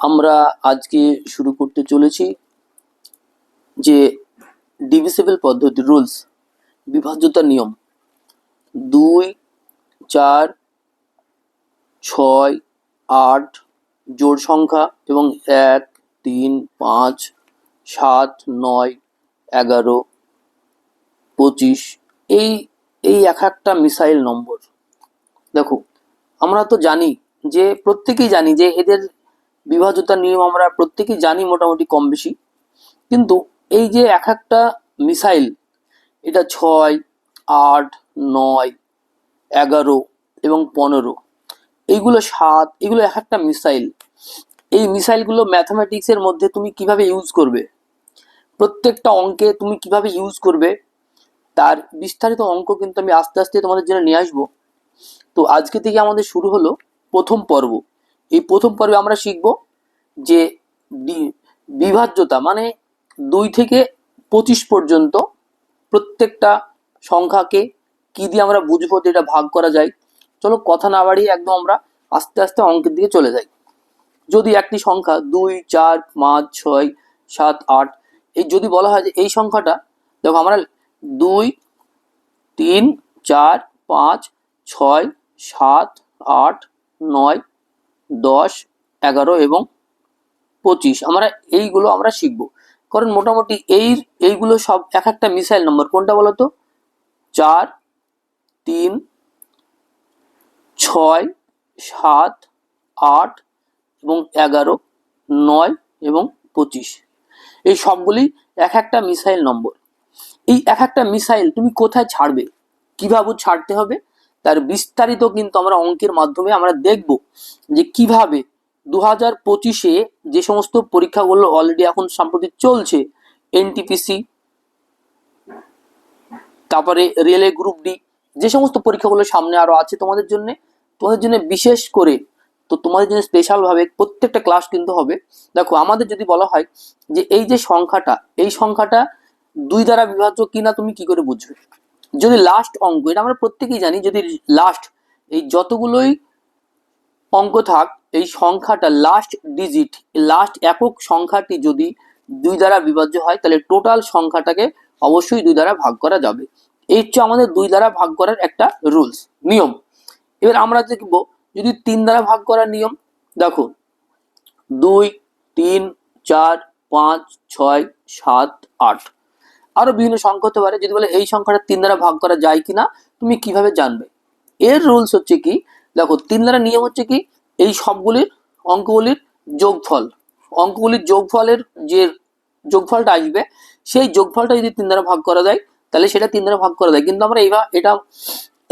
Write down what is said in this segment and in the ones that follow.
আমরা আজকে শুরু করতে চলেছি যে ডিভিসিবল পদ্ধতি রুলস বিভাজ্যতার নিয়ম দুই, চার, ছয়, আট, জোড় সংখ্যা এবং এক, তিন, পাঁচ, সাত, নয়, এগারো, পঁচিশ, এই এই এক একটা মিসাইল নম্বর। দেখো, আমরা তো জানি যে, প্রত্যেকেই জানি যে এদের বিভাজ্যতার নিয়ম আমরা প্রত্যেকেই জানি মোটামুটি কম বেশি। কিন্তু এই যে এক একটা মিসাইল, এটা ছয়, আট, নয়, এগারো এবং পনেরো, এইগুলো সাত, এগুলো এক একটা মিসাইল। এই মিসাইলগুলো ম্যাথামেটিক্সের মধ্যে তুমি কীভাবে ইউজ করবে? প্রত্যেকটা অঙ্কে তুমি কীভাবে ইউজ করবে? তার বিস্তারিত অঙ্ক কিন্তু আমি আস্তে আস্তে তোমাদের জন্য নিয়ে আসব। তো আজকে থেকে আমাদের শুরু হলো প্রথম পর্ব। এই প্রথম পর্বে আমরা শিখব যে বিভাজ্যতা মানে দুই থেকে পঁচিশ পর্যন্ত প্রত্যেকটা সংখ্যাকে কি দিয়ে আমরা বুঝব এটা ভাগ করা যায়। চলো কথা না বাড়িয়ে একদম আমরা আস্তে আস্তে অঙ্কের দিকে চলে যাই। যদি একটি সংখ্যা দুই, চার, পাঁচ, ছয়, সাত, আট, এই যদি বলা হয় যে এই সংখ্যাটা, দেখো আমরা দুই, তিন, চার, পাঁচ, ছয়, সাত, আট, নয় দশ, এগারো এবং পঁচিশ। আমরা এইগুলো আমরা শিখব। কারণ মোটামুটি এই, এইগুলো সব এক একটা মিসাইল নম্বর। কোনটা বলো তো চার, তিন, ছয়, সাত, আট এবং এগারো, নয় এবং পঁচিশ। এই সবগুলি এক একটা মিসাইল নম্বর। এই এক একটা মিসাইল তুমি কোথায় ছাড়বে? কীভাবে ছাড়তে হবে? তার বিস্তারিত কিন্তু আমরা অঙ্কের মাধ্যমে আমরা দেখব যে কীভাবে দু হাজার পঁচিশে যে সমস্ত পরীক্ষাগুলো অলরেডি এখন সাম্প্রতিক চলছে এনটিপিসি তারপরে রেলে গ্রুপ ডি যে সমস্ত পরীক্ষাগুলো সামনে আরও আছে তোমাদের জন্য তোমাদের জন্য বিশেষ করে, তো তোমাদের জন্য স্পেশাল ভাবে প্রত্যেকটা ক্লাস কিন্তু হবে। দেখো, আমাদের যদি বলা হয় যে এই যে সংখ্যাটা, এই সংখ্যাটা দুই দ্বারা বিভাজ্য কিনা তুমি কি করে বুঝবে? যদি লাস্ট অঙ্ক, এটা আমরা প্রত্যেকেই জানি, যদি লাস্ট এই যতগুলোই অঙ্ক থাক, এই সংখ্যাটা লাস্ট ডিজিট লাস্ট একক সংখ্যাটি যদি দুই দ্বারা বিভাজ্য হয়, তাহলে টোটাল সংখ্যাটাকে অবশ্যই দুই দ্বারা ভাগ করা যাবে। এই হচ্ছে আমাদের দুই দ্বারা ভাগ করার একটা রুলস নিয়ম। এবার আমরা দেখব, যদি তিন দ্বারা ভাগ করার নিয়ম, দেখো, দুই, তিন, চার, পাঁচ, ছয়, সাত, আট। আরও বিভিন্ন সংখ্যা হতে পারে, যদি বলে এই সংখ্যাটা তিন দ্বারা ভাগ করা যায় কিনা, তুমি কীভাবে জানবে? এর রুলস হচ্ছে কি, দেখো, তিন দ্বারা নিয়ম হচ্ছে কি, এই সবগুলির অঙ্কগুলির যোগফল, অঙ্কগুলির যোগফলের যে যোগফলটা আসবে, সেই যোগফলটা যদি তিন দ্বারা ভাগ করা যায়, তাহলে সেটা তিন দ্বারা ভাগ করা যায়। কিন্তু আমরা এইবার এটা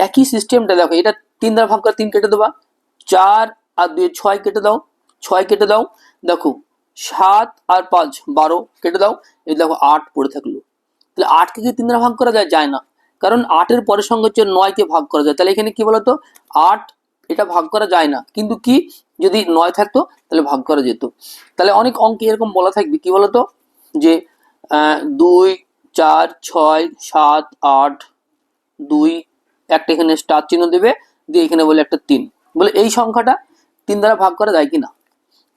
একই সিস্টেমটা দেখো, এটা তিন দ্বারা ভাগ করে তিন কেটে দেবা, চার আর দুই ছয় কেটে দাও, ছয় কেটে দাও, দেখো, সাত আর পাঁচ, বারো কেটে দাও, এই দেখো, আট পড়ে থাকল। তাহলে আটকে কি তিন দ্বারা ভাগ করা যায়? যায় না। কারণ আটের পরের সঙ্গে হচ্ছে নয়কে ভাগ করা যায়। তাহলে এখানে কি বলতো? আট এটা ভাগ করা যায় না। কিন্তু কি? যদি নয় থাকতো, তাহলে ভাগ করা যেত। তাহলে অনেক অঙ্কে এরকম বলা থাকবে। কি বলতো? যে দুই, চার, ছয়, সাত, আট, দুই, একটা এখানে স্টার চিহ্ন দেবে। দিয়ে এখানে বলে একটা তিন। বলে এই সংখ্যাটা তিন দ্বারা ভাগ করা যায় কিনা?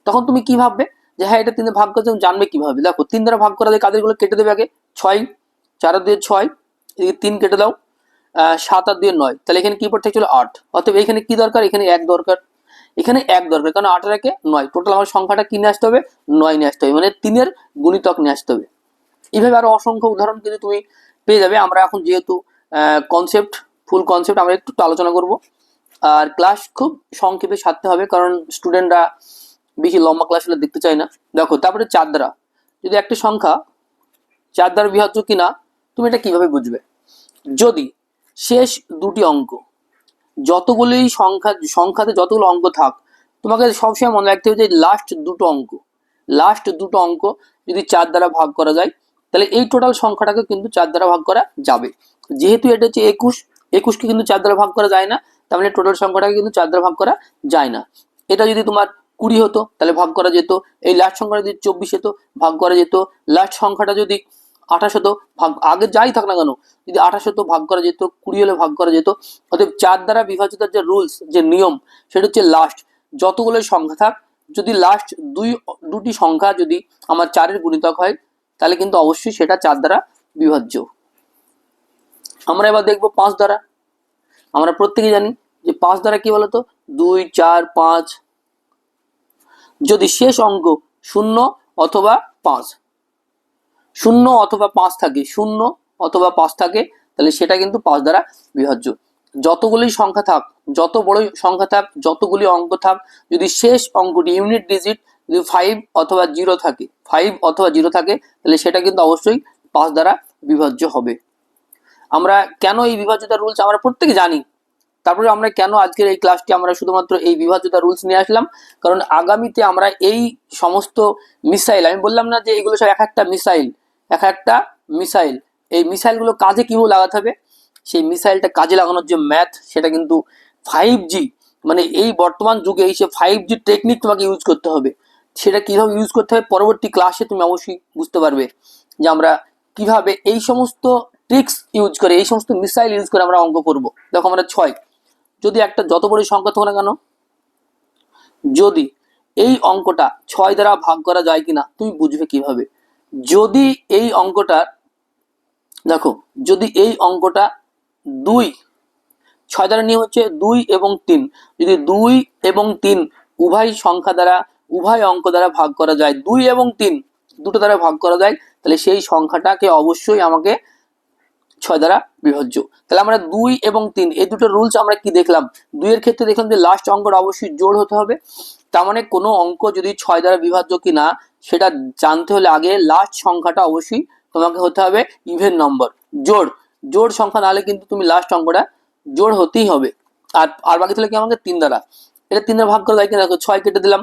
তখন তুমি কি ভাববে? যে হ্যাঁ এটা তিন দ্বারা ভাগ করতে জানবে কীভাবে? দেখো, তিন দ্বারা ভাগ করা যায় কাদেরগুলো কেটে দেবে আগে? ছয় চার আর দিয়ে ছয়, এদিকে তিন কেটে দাও সাত আর দিয়ে নয়। তাহলে এখানে কি পড়তে ছিল আট? অতএব এখানে কি দরকার? এখানে এক দরকার। এখানে এক দরকার, কারণ আটের একে নয়। টোটাল আমার সংখ্যাটা কি নিয়ে আসতে হবে? নয় নিয়ে আসতে হবে। মানে তিনের গুণিতক নিয়ে আসতে হবে। এইভাবে আরও অসংখ্য উদাহরণ কিন্তু তুমি পেয়ে যাবে। আমরা এখন যেহেতু কনসেপ্ট ফুল কনসেপ্ট আমরা একটু আলোচনা করব। আর ক্লাস খুব সংক্ষেপে সারতে হবে, কারণ স্টুডেন্টরা বেশি লম্বা ক্লাস হলে দেখতে চায় না। দেখো, তারপরে চার দ্বারা। যদি একটা সংখ্যা চার দ্বারা বিভাজ্য কিনা তুমি এটা কীভাবে বুঝবে? যদি শেষ দুটি অঙ্ক যতগুলি সংখ্যা, সংখ্যাতে যতগুলো অঙ্ক থাক, তোমাকে সবসময় মনে রাখতে হবে যে লাস্ট দুটো অঙ্ক লাস্ট দুটো অঙ্ক যদি চার দ্বারা ভাগ করা যায়, তাহলে এই টোটাল সংখ্যাটাকে কিন্তু চার দ্বারা ভাগ করা যাবে। যেহেতু এটা হচ্ছে একুশ, একুশকে কিন্তু চার দ্বারা ভাগ করা যায় না, তার মানে টোটাল সংখ্যাটাকে কিন্তু চার দ্বারা ভাগ করা যায় না। এটা যদি তোমার কুড়ি হতো, তাহলে ভাগ করা যেত। এই লাস্ট সংখ্যাটা যদি চব্বিশ হতো, ভাগ করা যেত। লাস্ট সংখ্যাটা যদি আঠাশ হতো ভাগ, আগে যাই থাক না কেন, যদি আঠাশ হতো ভাগ করা যেত, কুড়ি হলে ভাগ করা যেত, অতএব চার দ্বারা বিভাজিতার যে রুলস যে নিয়ম, সেটা হচ্ছে লাস্ট যতগুলো সংখ্যা থাক, যদি লাস্ট দুই, দুটি সংখ্যা যদি আমার চারের গুণিতক হয়, তাহলে কিন্তু অবশ্যই সেটা চার দ্বারা বিভাজ্য। আমরা এবার দেখব পাঁচ দ্বারা। আমরা প্রত্যেকে জানি যে পাঁচ দ্বারা কি বলতো? দুই, চার, পাঁচ। যদি শেষ অঙ্ক শূন্য অথবা পাঁচ শূন্য অথবা পাঁচ থাকে, শূন্য অথবা পাঁচ থাকে, তাহলে সেটা কিন্তু পাঁচ দ্বারা বিভাজ্য। যতগুলি সংখ্যা থাক, যত বড় সংখ্যা থাক, যতগুলি অঙ্ক থাক, যদি শেষ অঙ্কটি ইউনিট ডিজিট যদি ফাইভ অথবা জিরো থাকে ফাইভ অথবা জিরো থাকে, তাহলে সেটা কিন্তু অবশ্যই পাঁচ দ্বারা বিভাজ্য হবে। আমরা কেন এই বিভাজ্যতার রুলস আমরা প্রত্যেকে জানি। তারপরে আমরা কেন আজকের এই ক্লাসটি আমরা শুধুমাত্র এই বিভাজ্যতা রুলস নিয়ে আসলাম? কারণ আগামীতে আমরা এই সমস্ত মিসাইল আমি বললাম না যে এগুলো সব এক একটা মিসাইল এক একটা মিসাইল। এই মিসাইলগুলো কাজে কীভাবে লাগাতে হবে? সেই মিসাইলটা কাজে লাগানোর যে ম্যাথ সেটা কিন্তু ফাইভ জি মানে এই বর্তমান যুগে এই সে ফাইভ জি টেকনিক তোমাকে ইউজ করতে হবে। সেটা কীভাবে ইউজ করতে হবে? পরবর্তী ক্লাসে তুমি অবশ্যই বুঝতে পারবে যে আমরা কীভাবে এই সমস্ত ট্রিক্স ইউজ করে, এই সমস্ত মিসাইল ইউজ করে আমরা অঙ্ক করব। দেখো আমরা ছয়। যদি একটা যত বড় সংখ্যা থাকুক না কেন, যদি এই অঙ্কটা ছয় দ্বারা ভাগ করা যায় কিনা, তুমি বুঝবে কীভাবে। যদি এই অঙ্কটা, দেখো, যদি এই অঙ্কটা দুই, ছয় দ্বারা নিয়ম হচ্ছে দুই এবং তিন, যদি দুই এবং তিন উভয় সংখ্যা দ্বারা, উভয় অঙ্ক দ্বারা ভাগ করা যায়, দুই এবং তিন দুটো দ্বারা ভাগ করা যায়, তাহলে সেই সংখ্যাটাকে অবশ্যই আমাকে ছয় দ্বারা বিভাজ্য তাহলে আমরা দুই এবং তিন, এই দুটো রুলস আমরা কি দেখলাম? দুইয়ের ক্ষেত্রে দেখলাম যে লাস্ট অঙ্কটা অবশ্যই জোড় হতে হবে। তার মানে কোনো অঙ্ক যদি ছয় দ্বারা বিভাজ্য কি না, সেটা জানতে হলে আগে লাস্ট সংখ্যাটা অবশ্যই তোমাকে হতে হবে ইভেন নম্বর জোড় জোড় সংখ্যা নাহলে কিন্তু তুমি লাস্ট অঙ্কটা জোড় হতেই হবে। আর আর বাকি তাহলে কি আমাকে তিন দ্বারা? এটা তিন দ্বারা ভাগ করে দেয় কিনা ছয় কেটে দিলাম,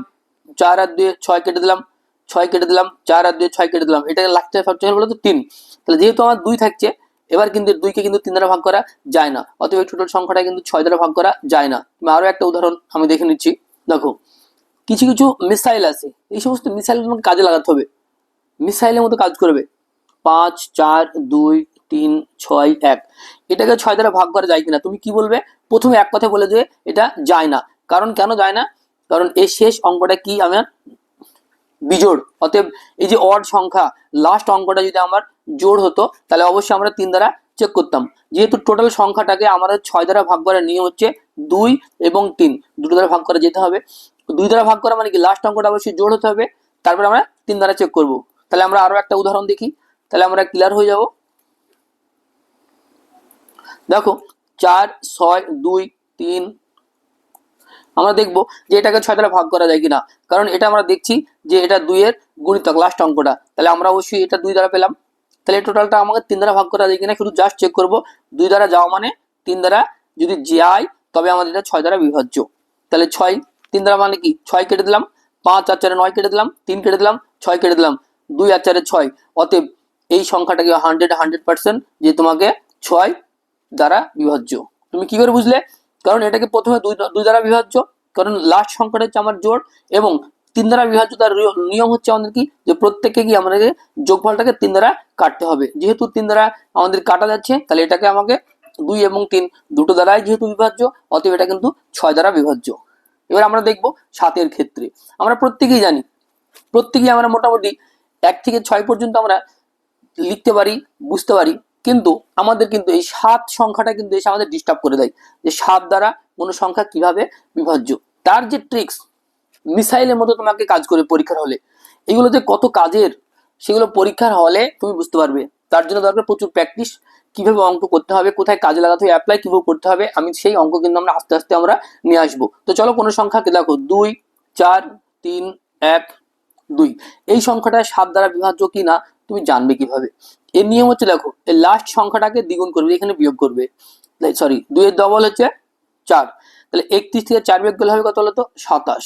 চার আর দুয়ে ছয় কেটে দিলাম, ছয় কেটে দিলাম, চার আর দুয়ে ছয় কেটে দিলাম। এটা লাগতে ফ্যাক্টর বলে তো তিন। তাহলে যেহেতু আমার দুই থাকছে এবার কিন্তু দুইকে কিন্তু তিন দ্বারা ভাগ করা যায় না। অতএব টোটাল সংখ্যাটা কিন্তু ছয় দ্বারা ভাগ করা যায় না। তুমি আরও একটা উদাহরণ আমি দেখে নিচ্ছি। দেখো, কিছু কিছু মিসাইল আছে। এই সমস্ত মিসাইল তোমাকে কাজে লাগাতে হবে। মিসাইলের মতো কাজ করবে। পাঁচ, চার, দুই, তিন, ছয়, এক। এটাকে ছয় দ্বারা ভাগ করা যায় কিনা, তুমি কি বলবে? প্রথমে এক কথা বলে যে এটা যায় না। কারণ কেন যায় না? কারণ এই শেষ অঙ্কটা কি আমার বিজোড়, অতএব এই যে অড সংখ্যা লাস্ট অঙ্কটা যদি আমার জোড় হতো, তাহলে অবশ্যই আমরা তিন দ্বারা চেক করতাম। যেহেতু টোটাল সংখ্যাটাকে আমাদের ছয় দ্বারা ভাগ করার নিয়ম হচ্ছে দুই এবং তিন, দুটো দ্বারা ভাগ করা যেতে হবে। দুই দ্বারা ভাগ করা মানে কি? লাস্ট অঙ্কটা অবশ্যই জোড় হতে হবে, তারপরে আমরা তিন দ্বারা চেক করব। তাহলে আমরা আরও একটা উদাহরণ দেখি। তাহলে আমরা ক্লিয়ার হয়ে যাব। দেখো, চার, ছয়, দুই, তিন, আমরা দেখব যে এটাকে ছয় দ্বারা ভাগ করা যায় কিনা। কারণ এটা আমরা দেখছি যে এটা দুইয়ের গুণিতক লাস্ট অঙ্কটা। তাহলে আমরা অবশ্যই এটা দুই দ্বারা পেলাম। তাহলে টোটালটা আমাকে তিন দ্বারা ভাগ করা যায় কিনা শুধু জাস্ট চেক করব। দুই দ্বারা যাওয়া মানে তিন দ্বারা যদি যায় তবে আমাদের এটা ছয় দ্বারা বিভাজ্য। তাহলে ছয়, তিন দ্বারা মানে কি? ছয় কেটে দিলাম, পাঁচ আর চারে নয় কেটে দিলাম, তিন কেটে দিলাম, ছয় কেটে দিলাম, দুই আর চারে ছয়। অতএব এই সংখ্যাটাকে হান্ড্রেড হান্ড্রেড পার্সেন্ট যে তোমাকে ছয় দ্বারা বিভাজ্য। তুমি কি করে বুঝলে? কারণ এটাকে প্রথমে দুই দুই দ্বারা বিভাজ্য। কারণ লাস্ট সংখ্যাটা হচ্ছে আমার জোড় এবং তিন দ্বারা বিভাজ্য তার নিয়ম হচ্ছে আমাদের কি? যে প্রত্যেককে কি আমাদেরকে যোগফলটাকে তিন দ্বারা কাটতে হবে। যেহেতু তিন দ্বারা আমাদের কাটা যাচ্ছে, তাহলে এটাকে আমাকে দুই এবং তিন দুটো দ্বারাই যেহেতু বিভাজ্য, অতএব এটা কিন্তু ছয় দ্বারা বিভাজ্য। এবার আমরা দেখব সাতের ক্ষেত্রে। আমরা প্রত্যেকেই জানি, প্রত্যেকেই আমরা মোটামুটি এক থেকে ছয় পর্যন্ত আমরা লিখতে পারি, বুঝতে পারি, কিন্তু আমাদের কিন্তু এই সাত সংখ্যাটা কিন্তু এসে আমাদের ডিস্টার্ব করে দেয় যে সাত দ্বারা কোনো সংখ্যা কীভাবে বিভাজ্য। তার যে ট্রিক্স মিসাইলের মতো তোমাকে কাজ করে পরীক্ষার হলে। এগুলো যে কত কাজের, সেগুলো পরীক্ষার হলে তুমি বুঝতে পারবে। তার জন্য দরকার প্রচুর প্র্যাকটিস কীভাবে অঙ্ক করতে হবে, কোথায় কাজে লাগাতে হবে অ্যাপ্লাই কীভাবে করতে হবে, আমি সেই অঙ্ক কিন্তু আমরা আস্তে আস্তে আমরা নিয়ে আসব। তো চলো কোনো সংখ্যাকে দেখো? দুই, চার, তিন, এক, দুই। এই সংখ্যাটা সাত দ্বারা বিভাজ্য কি না তুমি জানবে কীভাবে। এর নিয়ম হচ্ছে দেখো এই লাস্ট সংখ্যাটাকে দ্বিগুণ করবে, এখানে বিয়োগ করবে। সরি দুইয়ের ডবল হচ্ছে চার। তাহলে একত্রিশ থেকে চার বিয়োগ করলে হবে কত হলো তো সাতাশ।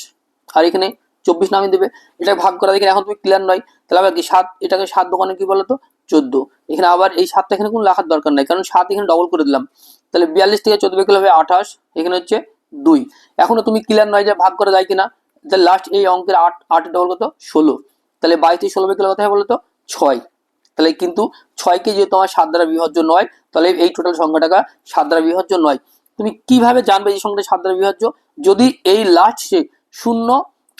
আর এখানে চব্বিশ নামে দেবে। এটা ভাগ করা দেখে এখন তুমি ক্লিয়ার নয়। তাহলে আবার কি সাত? এটাকে সাত দোকানে কি বলতো? চোদ্দ। এখানে আবার এই সাতটা এখানে কোনো লেখার দরকার নাই, কারণ সাত এখানে ডবল করে দিলাম। তাহলে বিয়াল্লিশ থেকে চোদ্দ করলে হবে আঠাশ, এখানে হচ্ছে দুই। এখনও তুমি ক্লিয়ার নয় যে ভাগ করা যায় কিনা। তাহলে লাস্ট এই অঙ্কের আট আট ডবল কত? ষোলো। তাহলে বাইশ থেকে ষোলো বিয়োগ করলে কথা বলো তো ছয়। তাহলে কিন্তু ছয়কে যেহেতু আমার সাত দ্বারা বিভাজ্য নয়, তাহলে এই টোটাল সংখ্যাটাকা সাত দ্বারা বিভাজ্য নয়। তুমি কীভাবে জানবে এই সংখ্যাটা সাত দ্বারা বিভাজ্য যদি এই লাস্টে শূন্য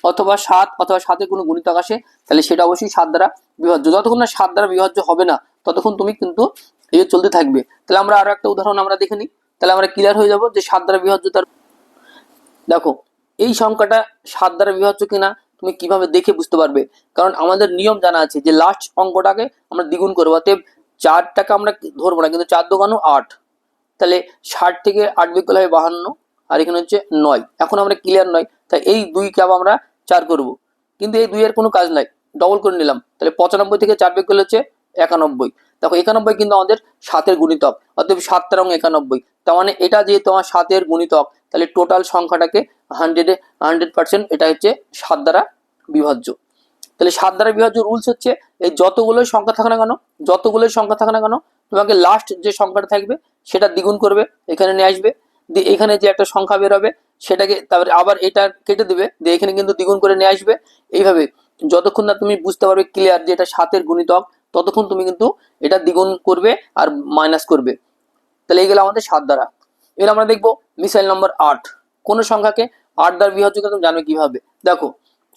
অথবা সাত অথবা সাতের কোনো গুণিতক আসে তাহলে সেটা অবশ্যই সাত দ্বারা বিভাজ্য। যতক্ষণ না সাত দ্বারা বিভাজ্য হবে না, ততক্ষণ তুমি কিন্তু এই চলতে থাকবে। তাহলে আমরা আরও একটা উদাহরণ আমরা দেখে নিই। তাহলে আমরা ক্লিয়ার হয়ে যাব যে সাত দ্বারা বিভাজ্য তার দেখো, এই সংখ্যাটা সাত দ্বারা বিভাজ্য কিনা তুমি কীভাবে দেখে বুঝতে পারবে? কারণ আমাদের নিয়ম জানা আছে যে লাস্ট অঙ্কটাকে আমরা দ্বিগুণ করব। অতএব চারটাকে আমরা ধরবো না, কিন্তু চার দোকানও আট। তাহলে ষাট থেকে আট বিকল হবে বাহান্ন, আর এখানে হচ্ছে নয়। এখন আমরা ক্লিয়ার নয়। তাই এই দুইকে আমরা চার করব। কিন্তু এই দুইয়ের কোনো কাজ নাই ডবল করে নিলাম। তাহলে পঁচানব্বই থেকে চার বিকল হচ্ছে একানব্বই। দেখো, একানব্বই কিন্তু আমাদের সাতের গুণিতক, অতএব সাত তেরং একানব্বই। তার মানে এটা যেহেতু আমার সাতের গুণিতক, তাহলে টোটাল সংখ্যাটাকে হান্ড্রেডে হান্ড্রেড পার্সেন্ট এটা হচ্ছে সাত দ্বারা বিভাজ্য। তাহলে সাত দ্বারা বিভাজ্য রুলস হচ্ছে, এই যতগুলোই সংখ্যা থাকে না কেন, যতগুলোই সংখ্যা থাকে না কেন, তোমাকে লাস্ট যে সংখ্যাটা থাকবে, সেটা দ্বিগুণ করবে, এখানে নিয়ে আসবে। দিয়ে এখানে যে একটা সংখ্যা বেরোবে সেটাকে তারপরে আবার এটা কেটে দেবে, দিয়ে এখানে কিন্তু দ্বিগুণ করে নিয়ে আসবে। এইভাবে যতক্ষণ না তুমি বুঝতে পারবে ক্লিয়ার যে এটা সাতের গুণিতক, ততক্ষণ তুমি কিন্তু এটা দ্বিগুণ করবে আর মাইনাস করবে। তাহলে এইগুলো আমাদের সাত দ্বারা। এবার আমরা দেখব মিসাইল নম্বর আট। কোন সংখ্যাকে আট দ্বারা বিভাজ্য করে তুমি জানবে কীভাবে? দেখো,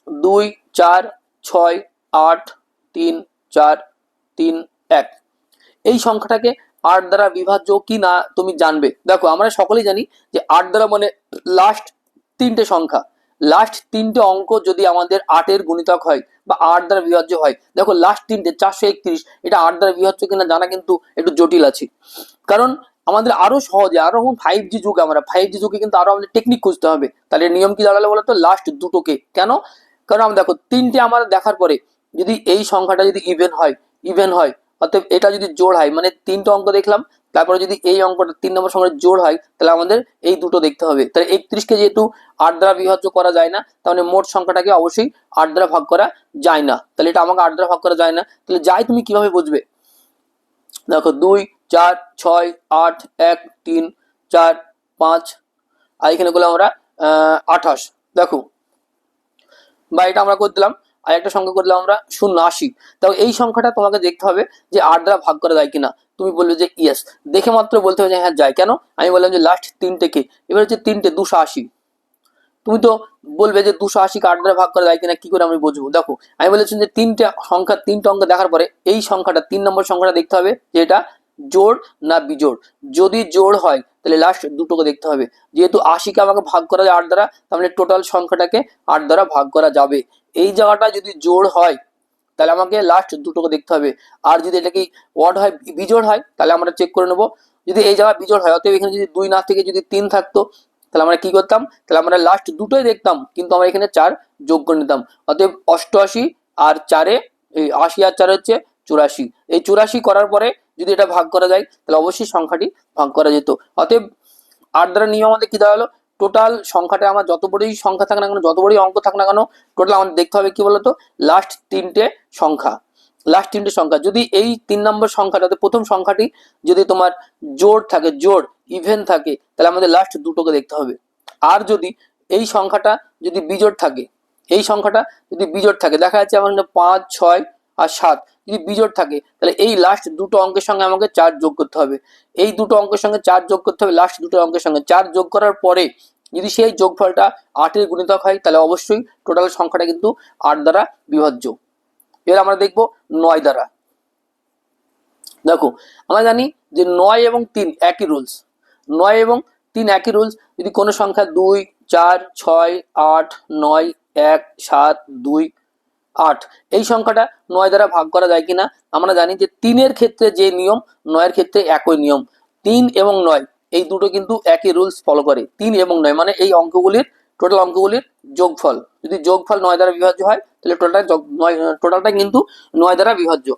দুই, চার, ছয়, আট, তিন, চার, তিন, এক। এই সংখ্যাটাকে আট দ্বারা বিভাজ্য কি না তুমি জানবে। দেখো, আমরা সকলেই জানি যে আট দ্বারা মানে লাস্ট তিনটে সংখ্যা। লাস্ট তিনটে অঙ্ক যদি আমাদের আটের গুণিতক হয় বা আট দ্বারা বিভাজ্য হয়, দেখো লাস্ট তিনটে চারশো একত্রিশ, এটা আট দ্বারা বিভাজ্য কিনা জানা কিন্তু একটু জটিল আছে। কারণ আমাদের আরও সহজে, আরও ফাইভ জি যুগ আমরা ফাইভ জি যুগে কিন্তু আরও আমাদের টেকনিক খুঁজতে হবে। তাহলে নিয়ম কি দাঁড়াল বলতো লাস্ট দুটোকে। কেন? কারণ আমরা দেখো, তিনটে আমার দেখার পরে যদি এই সংখ্যাটা যদি ইভেন হয় ইভেন হয় অর্থাৎ এটা যদি জোড় হয় মানে তিনটে অঙ্ক দেখলাম, তারপরে যদি এই অঙ্কটা তিন নম্বর সংখ্যার জোড় হয়, তাহলে আমাদের এই দুটো দেখতে হবে। তাহলে একত্রিশকে যেহেতু আট দ্বারা বিভাজ্য করা যায় না, তাহলে মোট সংখ্যাটাকে অবশ্যই আট দ্বারা ভাগ করা যায় না। তাহলে এটা আমাকে আট দ্বারা ভাগ করা যায় না। তাহলে যাই তুমি কীভাবে বুঝবে? দেখো দুই, চার, ছয়, আট, এক, তিন, চার, পাঁচ, আর এখানে করলাম আমরা আঠাশ। দেখো, বা এটা আমরা করে দিলাম আর একটা সংখ্যা করে দিলাম আমরা শূন্য, আশি। তাও এই সংখ্যাটা তোমাকে দেখতে হবে যে আট দ্বারা ভাগ করা যায় কিনা। তুমি বলবে যে ইয়েস দেখে মাত্র বলতে হবে যে হ্যাঁ যায়। কেন? আমি বললাম যে লাস্ট তিনটে কে? এবার হচ্ছে তিনটে, দুশো আশি। তুমি তো বলবে যে দুশো আশিকে আট দ্বারা ভাগ করা যায় কিনা, কি করে আমি বুঝব? দেখো, আমি বলেছি যে তিনটে সংখ্যা, তিনটে অঙ্ক দেখার পরে এই সংখ্যাটা, তিন নম্বর সংখ্যাটা দেখতে হবে যে এটা জোড় না বিজোড়। যদি জোড় হয়, তাহলে লাস্ট দুটোকে দেখতে হবে। যেহেতু আশিকে আমাকে ভাগ করা যায় আট দ্বারা, তাহলে টোটাল সংখ্যাটাকে আট দ্বারা ভাগ করা যাবে। এই জায়গাটা যদি জোড় হয়, তাহলে আমাকে লাস্ট দুটোকে দেখতে হবে। আর যদি এটা কি ওয়ার্ড হয়, বিজোড় হয়, তাহলে আমরা চেক করে নেব। যদি এই জায়গায় বিজোড় হয়, অতএব এখানে যদি দুই না থেকে যদি তিন থাকতো, তাহলে আমরা কি করতাম? তাহলে আমরা লাস্ট দুটোই দেখতাম, কিন্তু আমরা এখানে চার যোগ করে নিতাম। অতএব অষ্টআশি আর চারে, এই আশি আর চার হচ্ছে চুরাশি। এই চুরাশি করার পরে যদি এটা ভাগ করা যায়, তাহলে অবশ্যই সংখ্যাটি ভাগ করা যেত। অতএব আট দ্বারা নিয়ম আমাদের কি দাঁড়াল টোটাল সংখ্যাটা আমার যত বড়ই সংখ্যা থাক না কেন, যত বড়ই অঙ্ক থাক না কেন টোটাল আমাদের দেখতে হবে কি বলতো? লাস্ট তিনটে সংখ্যা। লাস্ট তিনটে সংখ্যা। যদি এই তিন নম্বর সংখ্যাটা অর্থাৎ প্রথম সংখ্যাটি যদি তোমার জোড় থাকে জোড় ইভেন থাকে, তাহলে আমাদের লাস্ট দুটোকে দেখতে হবে। আর যদি এই সংখ্যাটা যদি বিজোড় থাকে, এই সংখ্যাটা যদি বিজোড় থাকে, দেখা যাচ্ছে আমার পাঁচ, ছয় আর সাত, যদি বিজোড় থাকে, তাহলে এই লাস্ট দুটো অঙ্কের সঙ্গে আমাকে চার যোগ করতে হবে। এই দুটো অঙ্কের সঙ্গে চার যোগ করতে হবে লাস্ট দুটো অঙ্কের সঙ্গে। চার যোগ করার পরে যদি সেই যোগফলটা আটের গুণিতক হয়, তাহলে অবশ্যই টোটাল সংখ্যাটা কিন্তু আট দ্বারা বিভাজ্য। এবার আমরা দেখব নয় দ্বারা। দেখো, আমরা জানি যে নয় এবং তিন একই রুলস নয় এবং তিন একই রুলস যদি কোনো সংখ্যা দুই, চার, ছয়, আট, নয়, এক, সাত, দুই, আট, এই সংখ্যাটা নয় দ্বারা ভাগ করা যায় কিনা, আমরা জানি যে তিনের ক্ষেত্রে যে নিয়ম, নয়ের ক্ষেত্রে একই নিয়ম। তিন এবং নয় এই দুটো কিন্তু একই রুলস ফলো করে। তিন এবং নয় মানে এই অঙ্কগুলির টোটাল অঙ্কগুলির যোগফল। যদি যোগফল নয় দ্বারা বিভাজ্য হয়, তাহলে টোটালটা নয় টোটালটা কিন্তু নয় দ্বারা বিভাজ্য।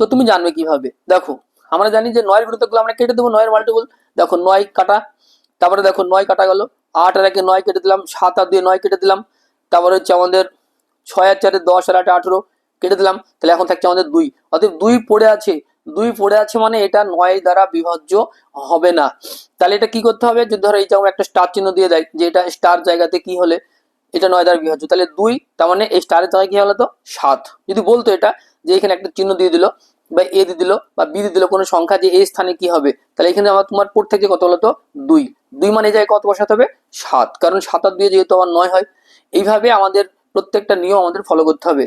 তো তুমি জানবে কীভাবে? দেখো, আমরা জানি যে নয়ের গুণিতকগুলো আমরা কেটে দেবো, নয়ের মাল্টিপল দেখো, নয় কাটা, তারপরে দেখো, নয় কাটা গেল। আট আর একে নয় কেটে দিলাম, সাত আর দিয়ে নয় কেটে দিলাম। তারপরে হচ্ছে আমাদের ছয় আর চারে দশ আর আটে আঠেরো কেটে দিলাম। তাহলে এখন থাকছে আমাদের দুই। অতএব দুই পড়ে আছে দুই পড়ে আছে মানে এটা নয় দ্বারা বিভাজ্য হবে না। তাহলে এটা কি করতে হবে? যদি ধরো এই একটা স্টার চিহ্ন দিয়ে দেয়, যে এটা স্টার জায়গাতে কি হলে এটা নয় দ্বারা বিভাজ্য। তাহলে দুই, তার মানে এই স্টারের জায়গায় কি হলো তো? সাত। যদি বলতো এটা, যে এখানে একটা চিহ্ন দিয়ে দিল, বা এ দিয়ে দিল, বা বি দিয়ে দিল কোনো সংখ্যা, যে এই স্থানে কি হবে? তাহলে এখানে আমার তোমার পড়তে থেকে কত হলো তো? দুই। দুই মানে জায়গায় কত বসাতে হবে? সাত। কারণ সাত আর দুই যেহেতু আমার নয় হয়, এইভাবে আমাদের প্রত্যেকটা নিয়ম আমাদের ফলো করতে হবে।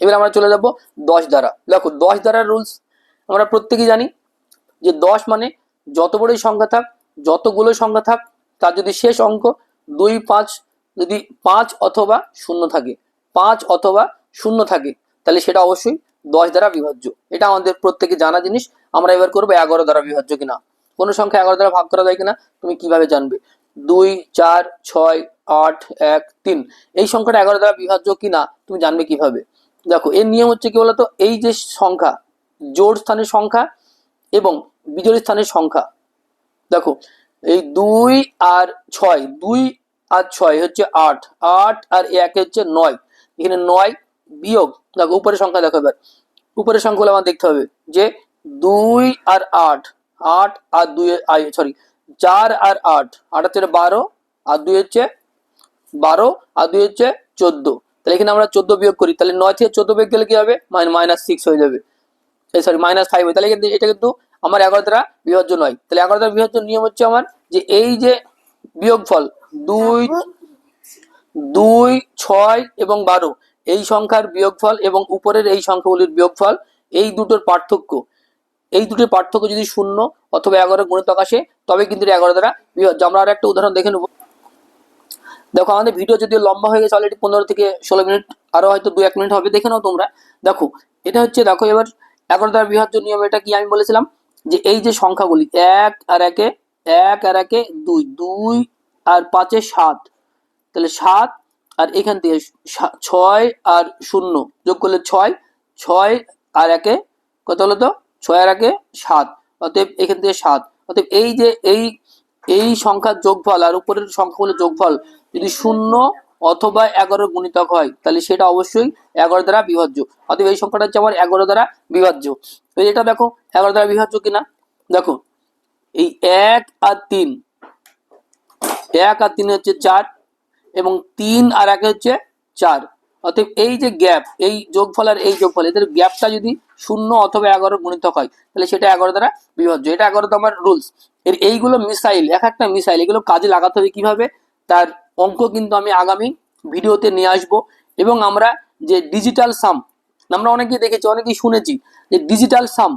এবার আমরা চলে যাব দশ দ্বারা। দেখো, দশ দ্বারার রুলস আমরা প্রত্যেকেই জানি যে দশ মানে যত বড়ই সংখ্যা থাক, যতগুলো সংখ্যা থাক, তার যদি শেষ অঙ্ক দুই পাঁচ যদি পাঁচ অথবা শূন্য থাকে, পাঁচ অথবা শূন্য থাকে, তাহলে সেটা অবশ্যই দশ দ্বারা বিভাজ্য। এটা আমাদের প্রত্যেকে জানা জিনিস, আমরা এবার করব এগারো দ্বারা বিভাজ্য কিনা। কোনো সংখ্যা এগারো দ্বারা ভাগ করা যায় কিনা, তুমি কীভাবে জানবে? দুই, চার, ছয়, আট, এক, তিন। এই সংখ্যাটা এগারো দ্বারা বিভাজ্য কিনা, তুমি জানবে কীভাবে? দেখো, এর নিয়ম হচ্ছে কি বলতো? এই যে সংখ্যা জোড় স্থানের সংখ্যা এবং বিজোড় স্থানের সংখ্যা। দেখো, এই দুই আর ছয়, দুই আর ছয় হচ্ছে আট আট আর এক হচ্ছে নয়। এখানে নয় বিয়োগ, দেখো, উপরের সংখ্যা দেখো এবার। উপরের সংখ্যাগুলো আমার দেখতে হবে যে দুই আর আট আট আর দুই সরি চার আর আট আট হচ্ছে বারো, আর দুই হচ্ছে বারো, আর দুই হচ্ছে চোদ্দ। তাহলে এখানে আমরা চোদ্দ বিয়োগ করি, তাহলে নয় থেকে চোদ্দ বিয়োগ গেলে কি হবে? মাইনাস সিক্স হয়ে যাবে। সরি মাইনাস ফাইভ তাহলে কিন্তু এটা কিন্তু আমার এগারো দ্বারা বিভাজ্য নয়। তাহলে এগারো দ্বারা বিভাজ্য নিয়ম হচ্ছে আমার যে এই যে বিয়োগফল দুই দুই, ছয় এবং বারো, এই সংখ্যার বিয়োগফল এবং উপরের এই সংখ্যাগুলির বিয়োগফল, এই দুটোর পার্থক্য। এই দুটোর পার্থক্য যদি শূন্য অথবা এগারো গুণিতক আসে, তবে কিন্তু এগারো দ্বারা বিভাজ্য। আমরা আর একটা উদাহরণ দেখে নেব। দেখো, আমাদের ভিডিও যদি লম্বা হয়ে গেছে অলরেডি পনেরো থেকে ষোলো মিনিট, আরও হয়তো দু এক মিনিট হবে, দেখে নাও তোমরা। দেখো, এটা হচ্ছে, দেখো এবার এগারো দ্বারা বিভাজ্য নিয়ম, এটা কি আমি বলেছিলাম? যে এই যে সংখ্যাগুলি, এক আর একে, এক আর একে দুই দুই আর পাঁচে সাত। তাহলে সাত আর এখান থেকে ছয় আর শূন্য যোগ করলে ছয় ছয় আর একে কত হলো তো? ছয় আর একে সাত, অতএব এখান থেকে সাত। অতএব এই যে এই এই সংখ্যার যোগফল আর উপরের সংখ্যাগুলোর যোগফল যদি শূন্য অথবা এগারো গুণিতক হয়, তাহলে সেটা অবশ্যই এগারো দ্বারা বিভাজ্য। অতএব এই সংখ্যাটা হচ্ছে আমার এগারো দ্বারা বিভাজ্য। তো এটা দেখো, এগারো দ্বারা বিভাজ্য কিনা? দেখো, এই এক আর তিন, এক আর তিন হচ্ছে চার এবং তিন আর এক হচ্ছে চার। অতএব এই যে গ্যাপ, এই যোগফল আর এই যোগফল, এদের গ্যাপটা যদি শূন্য অথবা এগারো গুণিতক হয়, তাহলে সেটা এগারো দ্বারা বিভাজ্য। এটা এগারো তোমার রুলস এর এইগুলো মিসাইল, এক একটা মিসাইল, এগুলো কাজে লাগাতে হবে কীভাবে? তার অঙ্ক কিন্তু আমি আগামী ভিডিওতে নিয়ে আসব। এবং আমরা যে ডিজিটাল সাম আমরা অনেকেই দেখেছি, অনেকেই শুনেছি যে digital sum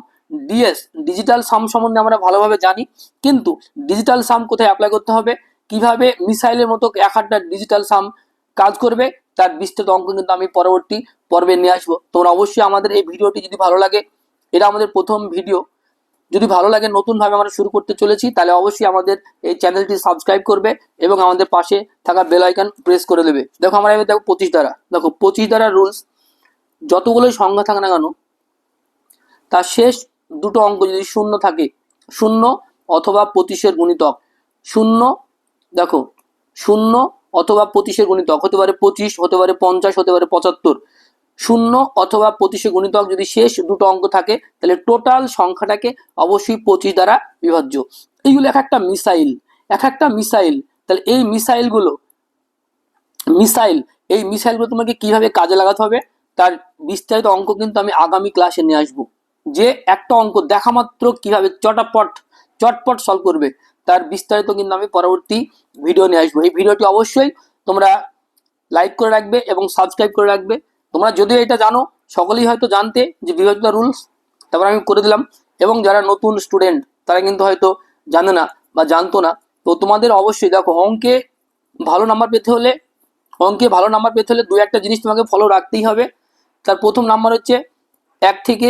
DS digital sum সম্বন্ধে আমরা ভালোভাবে জানি। কিন্তু ডিজিটাল সাম কোথায় অ্যাপ্লাই করতে হবে? কীভাবে মিসাইলের মতো এক একটা ডিজিটাল সাম কাজ করবে? তার বিস্তৃত অঙ্ক কিন্তু আমি পরবর্তী পর্বে নিয়ে আসব। তোমরা অবশ্যই আমাদের এই ভিডিওটি যদি ভালো লাগে, এটা আমাদের প্রথম ভিডিও। যদি ভালো লাগে, নতুনভাবে আমরা শুরু করতে চলেছি, তাহলে অবশ্যই আমাদের এই চ্যানেলটি সাবস্ক্রাইব করবে এবং আমাদের পাশে থাকা বেল আইকন প্রেস করে দেবে। দেখো আমরা এবার দেখো পঁচিশ দ্বারা দেখো পঁচিশ দ্বারা রুলস যতগুলোই সংখ্যা থাকে না কেন, তার শেষ দুটো অঙ্ক যদি শূন্য থাকে, শূন্য অথবা পঁচিশের গুণিতক, শূন্য, দেখো, শূন্য অথবা পঁচিশের গুণিতক, হতে পারে পঁচিশ, হতে পারে পঞ্চাশ, হতে পারে পঁচাত্তর। শূন্য অথবা পঁচিশের গুণিতক যদি শেষ দুটো অঙ্ক থাকে, তাহলে টোটাল সংখ্যাটাকে অবশ্যই পঁচিশ দ্বারা বিভাজ্য। এইগুলো এক একটা মিসাইল। এক একটা মিসাইল। তাহলে এই মিসাইলগুলো, মিসাইল, এই মিসাইলগুলো তোমাকে কীভাবে কাজে লাগাতে হবে? তার বিস্তারিত অঙ্ক কিন্তু আমি আগামী ক্লাসে নিয়ে আসব। যে একটা অঙ্ক দেখা মাত্র কীভাবে চটাপট, চটপট সলভ করবে, তার বিস্তারিত কিন্তু আমি পরবর্তী ভিডিও নিয়ে আসব। এই ভিডিওটি অবশ্যই তোমরা লাইক করে রাখবে এবং সাবস্ক্রাইব করে রাখবে। তোমরা যদিও এটা জানো, সকলেই হয়তো জানতে যে বিভাজ্য রুলস, তারপর আমি করে দিলাম। এবং যারা নতুন স্টুডেন্ট, তারা কিন্তু হয়তো জানে না বা জানতো না। তো তোমাদের অবশ্যই দেখো, অঙ্কে ভালো নাম্বার পেতে হলে, অঙ্কে ভালো নাম্বার পেতে হলে দু একটা জিনিস তোমাকে ফলো রাখতেই হবে। তার প্রথম নাম্বার হচ্ছে, এক থেকে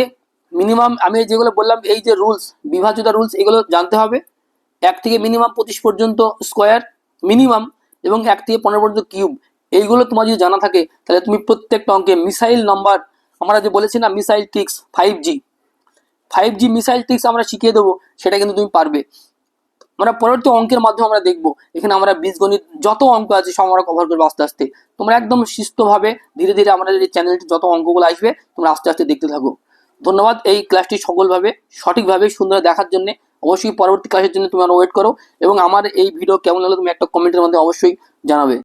মিনিমাম আমি যেগুলো বললাম, এই যে রুলস বিভাজ্যতা রুলস, এগুলো জানতে হবে। এক থেকে মিনিমাম পঁচিশ পর্যন্ত স্কোয়ার মিনিমাম এবং এক থেকে পনেরো পর্যন্ত কিউব এইগুলো তোমার যদি জানা থাকে, তাহলে তুমি প্রত্যেকটা অঙ্কে মিসাইল নাম্বার, আমরা যে বলেছি না missile tricks five G five G missile tricks আমরা শিখিয়ে দেবো, সেটা কিন্তু তুমি পারবে। আমরা পরবর্তী অঙ্কের মাধ্যমে আমরা দেখব, এখানে আমরা বীজগণিত যত অঙ্ক আছে সব আমরা কভার করব আস্তে আস্তে। তোমরা একদম সুস্থভাবে ধীরে ধীরে আমাদের এই চ্যানেলটি যত অঙ্কগুলো আসবে, তোমরা আস্তে আস্তে দেখতে থাকো। ধন্যবাদ এই ক্লাসটি সকলভাবে সঠিকভাবে সুন্দর দেখার জন্য। অবশ্যই পরবর্তী ক্লাসের জন্য তোমরা ওয়েট করো এবং আমার এই ভিডিও কেমন লাগল তুমি একটা কমেন্টের মধ্যে অবশ্যই জানাবে।